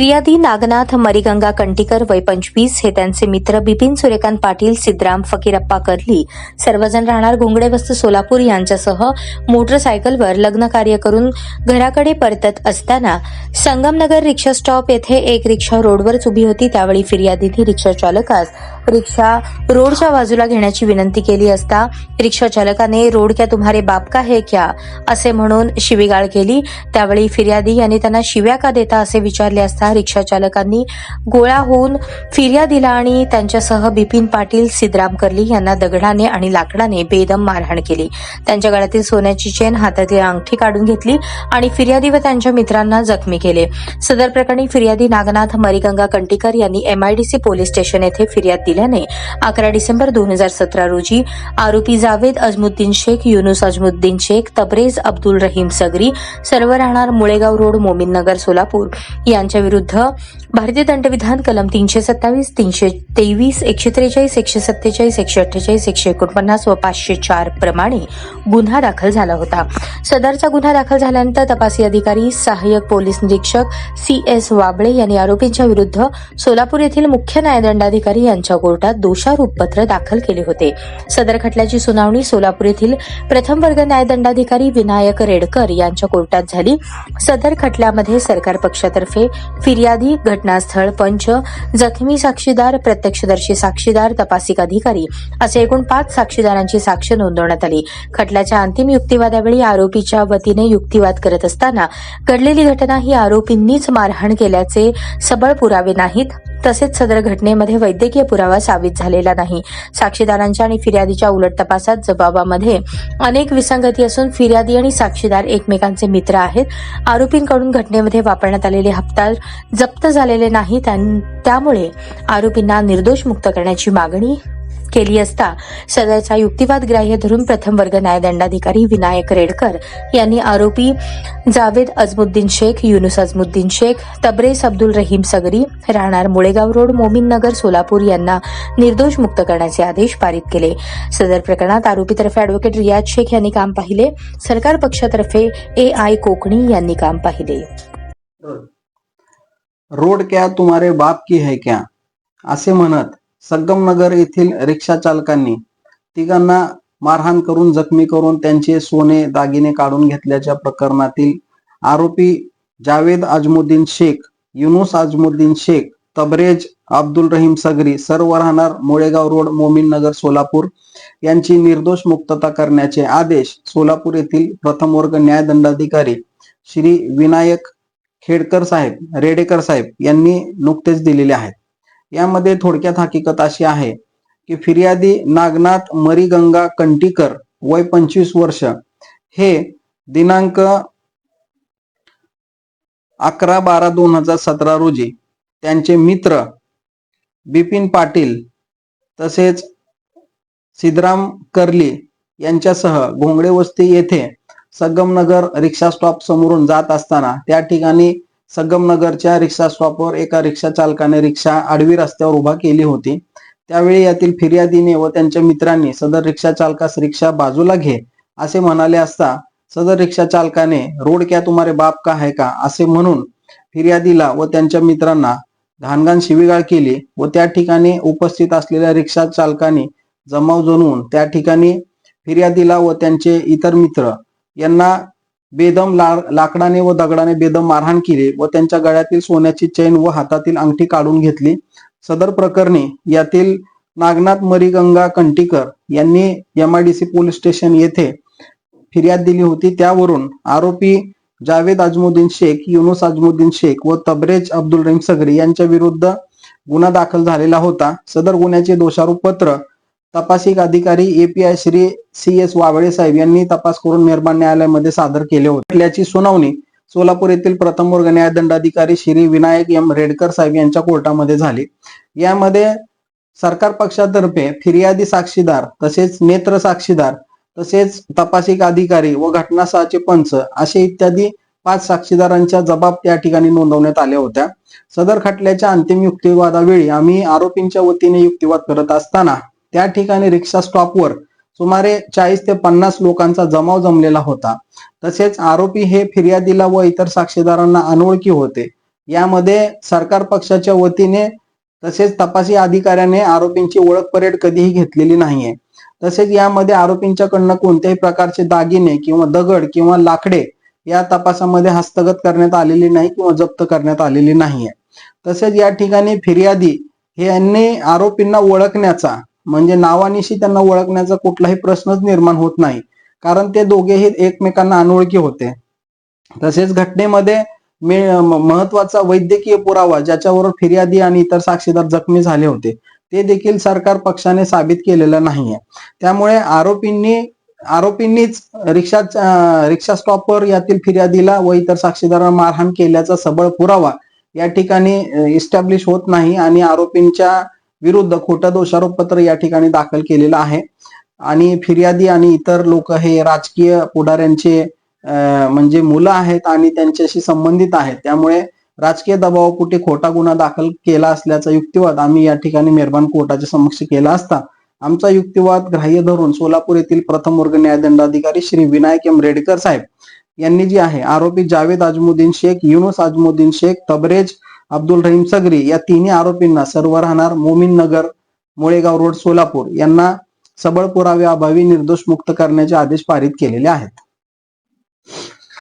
फिर्यादी नागनाथ मरिगंगा कंटीकर वय पंचवीस हे त्यांचे मित्र बिपिन सूर्यकांत पाटील सिद्धराम फकीरप्पा कर्ली. सर्वजण राहणार घोंगडे वस्ती सोलापूर यांच्यासह मोटरसायकलवर लग्न कार्य करून घराकडे परतत असताना संगमनगर रिक्षा स्टॉप येथे एक रिक्षा रोडवरच उभी होती. त्यावेळी फिर्यादीने रिक्षा चालकास रिक्षा रोडच्या बाजूला घेण्याची विनंती केली असता रिक्षा चालकाने रोड क्या तुम्हारे बाप का है क्या? असे म्हणून शिवीगाळ केली. त्यावेळी फिर्यादी यांनी त्यांना शिव्या का देता असे विचारले असता रिक्षा चालकांनी गोळा होऊन फिर्यादीला आणि त्यांच्यासह बिपिन पाटील सिद्राम कर्ली यांना दगडाने आणि लाकडाने बेदम मारहाण केली. त्यांच्या गळ्यातील सोन्याची चेन हातातील अंगठी काढून घेतली आणि फिर्यादी व त्यांच्या मित्रांना जखमी केले. सदर प्रकरणी फिर्यादी नागनाथ मरिगंगा कंटीकर यांनी एमआयडीसी पोलीस स्टेशन येथे फिर्याद दिल्याने अकरा डिसेंबर दोन हजार सतरा रोजी आरोपी जावेद अजमुद्दीन शेख युनुस अजमुद्दीन शेख तबरेज अब्दुल रहीम सगरी सर्व राहणार मुळेगाव रोड मोमीन नगर सोलापूर यांच्या विरुद्ध भारतीय दंडविधान कलम तीनशे सत्तावीस तीनशे तेवीस एकशे त्रेचाळीस एकशे सत्तेचाळीस एकशे अठ्ठेचाळीस एकशे एकोणपन्नास व पाचशे चार प्रमाणे गुन्हा दाखल झाला होता. सदरचा गुन्हा दाखल झाल्यानंतर तपासी अधिकारी सहाय्यक पोलीस निरीक्षक सी एस वाबळे यांनी आरोपींच्या विरुद्ध सोलापूर येथील मुख्य न्यायदंडाधिकारी यांच्या कोर्टात दोषारोप पत्र दाखल केले होते. सदर खटल्याची सुनावणी सोलापूर येथील प्रथम वर्ग न्यायदंडाधिकारी विनायक रेडकर यांच्या कोर्टात झाली. सदर खटल्यामध्ये सरकार पक्षातर्फे फिर्यादी घटनास्थळ पंच जखमी साक्षीदार प्रत्यक्षदर्शी साक्षीदार तपासिक अधिकारी असे एकूण पाच साक्षीदारांची साक्ष नोंदवण्यात आली. खटल्याच्या अंतिम युक्तिवादावेळी आरोपीच्या वतीने युक्तिवाद करत असताना घडलेली घटना ही आरोपींनीच मारहाण केल्याचे सबळ पुरावे नाहीत तसेच सदर घटनेमध्ये वैद्यकीय पुरावा साबित झालेला नाही. साक्षीदारांच्या आणि फिर्यादीच्या उलट तपासात जबाबामध्ये अनेक विसंगती असून फिर्यादी आणि साक्षीदार एकमेकांचे मित्र आहेत. आरोपींकडून घटनेमध्ये वापरण्यात आलेले हप्ता जप्त झाले झालेले नाही त्यामुळे आरोपींना निर्दोष मुक्त करण्याची मागणी केली असता सदरचा युक्तिवाद ग्राह्य धरून प्रथम वर्ग न्यायदंडाधिकारी विनायक रेडकर यांनी आरोपी जावेद अजमुद्दीन शेख युनुस अजमुद्दीन शेख तबरेज अब्दुल रहीम सगरी राहणार मुळेगाव रोड मोमीन नगर सोलापूर यांना निर्दोष मुक्त करण्याचे आदेश पारित केले. सदर प्रकरणात आरोपीतर्फे अॅडव्होकेट रियाज शेख यांनी काम पाहिले. सरकार पक्षातर्फे ए आय कोकणी यांनी काम पाहिले. रोड क्या तुम्हारे बाप की है क्या? असे म्हणत संगमनगर येथील रिक्षा चालकांनी तिघांना मारहाण करून जखमी करून त्यांचे सोने दागिने काढून घेतल्याच्या प्रकरणातील आरोपी जावेद अजमुद्दीन शेख युनुस अजमुद्दीन शेख तबरेज अब्दुल रहीम सगरी सर्व राहणार मोळेगाव रोड मोमीन नगर सोलापूर यांची निर्दोष मुक्तता करण्याचे आदेश सोलापूर येथील प्रथम वर्ग न्यायदंडाधिकारी श्री विनायक खेडकर साहेब रेडेकर साहेब यांनी नुकतेच दिलेले आहेत. यामध्ये थोडक्यात हकीकत अशी आहे की फिर्यादी नागनाथ मरीगंगा कंटीकर वय पंचवीस वर्ष हे दिनांक अकरा बारा दोन हजार सतरा रोजी त्यांचे मित्र बिपिन पाटील तसेच सिद्धराम कर्ली यांच्यासह घोंगडे वस्ती येथे संगमनगर रिक्षा स्टॉप समोरून जात असताना त्या ठिकाणी संगमनगरच्या रिक्षा स्टॉपवर एका रिक्षा चालकाने रिक्षा आडवी रस्त्यावर उभा केली होती. त्यावेळी यातील फिर्यादीने व त्यांच्या मित्रांनी सदर रिक्षा चालकास रिक्षा बाजूला घे असे म्हणाले असता सदर रिक्षा चालकाने रोड क्या तुम्हारे बाप का है का? असे म्हणून फिर्यादीला व त्यांच्या मित्रांना घाणघाण शिवीगाळ केली व त्या ठिकाणी उपस्थित असलेल्या रिक्षा चालकांनी जमाव जणवून त्या ठिकाणी फिर्यादीला व त्यांचे इतर मित्र यांना बेदम लाकडाने व दगडाने बेदम मारहाण केली व त्यांच्या गळ्यातील सोन्याची चैन व हातातील अंगठी काढून घेतली. सदर प्रकरणी यातील नागनाथ मरीगंगा कंटीकर यांनी एमआयडीसी पोलीस स्टेशन येथे फिर्याद दिली होती. त्यावरून आरोपी जावेद अजमुद्दीन शेख युनुस अजमुद्दीन शेख व तबरेज अब्दुल रहीम सगरी यांच्या विरुद्ध गुन्हा दाखल झालेला होता. सदर गुन्ह्याचे दोषारोप पत्र तपासिक अधिकारी API Shri C S Wavale साहेब यांनी तपास करून मेहरबान न्यायालयामध्ये सादर केले होते. सुनावणी सोलापूर येथील प्रथम वर्ग न्यायदंडाधिकारी श्री विनायक एम रेडकर साहेब यांच्या कोर्टामध्ये झाली. यामध्ये सरकार पक्षातर्फे फिर्यादी साक्षीदार तसेच नेत्र साक्षीदार तसेच तपासिक अधिकारी व घटनास्थळाचे पंच असे इत्यादी पाच साक्षीदारांच्या जबाब त्या ठिकाणी नोंदवण्यात आल्या होत्या. सदर खटल्याच्या अंतिम युक्तिवादावेळी आम्ही आरोपींच्या वतीने युक्तिवाद करत असताना त्या ठिकाणी रिक्षा स्टॉपवर सुमारे चाळीस ते पन्नास लोकांचा जमाव जमलेला होता. तसेच आरोपी हे फिर्यादीला व इतर साक्षीदारांना अनोळखी होते. यामध्ये सरकार पक्षाच्या वतीने तसेच तपासी अधिकाऱ्याने आरोपींची ओळख परेड कधीही घेतलेली नाहीये. तसेच यामध्ये आरोपींच्याकडनं कोणत्याही प्रकारचे दागिने किंवा दगड किंवा लाकडे या तपासामध्ये हस्तगत करण्यात आलेली नाही किंवा जप्त करण्यात आलेली नाहीये. तसेच या ठिकाणी फिर्यादी हे यांनी आरोपींना ओळखण्याचा म्हणजे नावानिशी त्यांना ओळखण्याचा कुठलाही प्रश्नच निर्माण होत नाही. कारण ते दोघेही एकमेकांना अनोळखी होते. तसेच घटनेमध्ये महत्त्वाचा वैद्यकीय पुरावा ज्याच्यावर फिर्यादी आणि इतर साक्षीदार जखमी झाले होते ते देखील सरकार पक्षाने साबित केलेलं नाहीये. त्यामुळे आरोपींनी आरोपींनीच रिक्षा रिक्षा स्टॉपवर यातील फिर्यादीला व इतर साक्षीदारांना मारहाण केल्याचा सबळ पुरावा या ठिकाणी इस्टॅब्लिश होत नाही आणि आरोपींच्या विरुद्ध खोटं दोषारोपपत्र या ठिकाणी दाखल केलेलं आहे. आणि फिर्यादी आणि इतर लोक हे राजकीय पुढाऱ्यांचे म्हणजे मुलं आहेत आणि त्यांच्याशी संबंधित आहेत. त्यामुळे राजकीय दबावापोटी खोटा गुन्हा दाखल केला असल्याचा युक्तिवाद आम्ही या ठिकाणी मेहरबान कोर्टाच्या समक्ष केला असता. आमचा युक्तिवाद ग्राह्य धरून सोलापूर येथील प्रथम वर्ग न्यायदंडाधिकारी श्री विनायक एम. रेडकर साहेब यांनी जी आहे आरोपी जावेद अजमुद्दीन शेख युनुस अजमुद्दीन शेख तबरेज अब्दुल रहीम सगरी या तिन्ही आरोपींना सर्व राहणार मोमीन नगर मुळेगाव रोड सोलापूर यांना सबळ पुरावे अभावी निर्दोष मुक्त करण्याचे आदेश पारित केलेले आहेत.